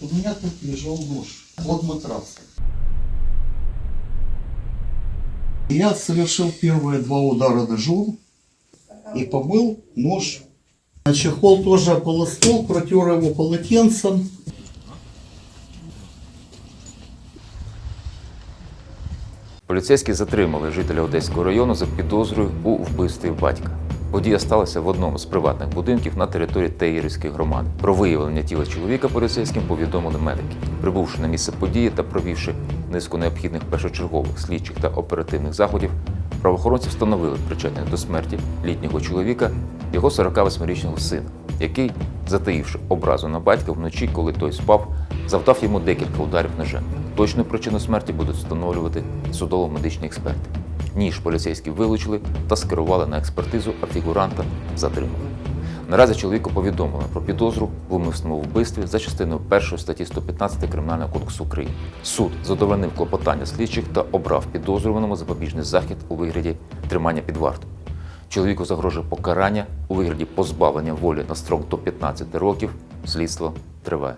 У меня тут лежал нож под матрасом. Я совершил первые два удара ножом и помыл нож. А чехол тоже ополоснул, протер его полотенцем. Поліцейські затримали жителя Одеського району за підозрою у вбивстві батька. Подія сталася в одному з приватних будинків на території Теїрівської громади. Про виявлення тіла чоловіка поліцейським повідомили медики. Прибувши на місце події та провівши низку необхідних першочергових слідчих та оперативних заходів, правоохоронці встановили причетних до смерті літнього чоловіка, його 48-річного сина, який, затаївши образу на батька вночі, коли той спав, завдав йому декілька ударів ножем. Точну причину смерті будуть встановлювати судово-медичні експерти. Ніж поліцейські вилучили та скерували на експертизу, а фігуранта затримали. Наразі чоловіку повідомили про підозру в умисному вбивстві за частиною 1 статті 115 Кримінального кодексу України. Суд задовольнив клопотання слідчих та обрав підозрюваному запобіжний захід у вигляді тримання під вартою. Чоловіку загрожує покарання у вигляді позбавлення волі на строк до 15 років. Слідство триває.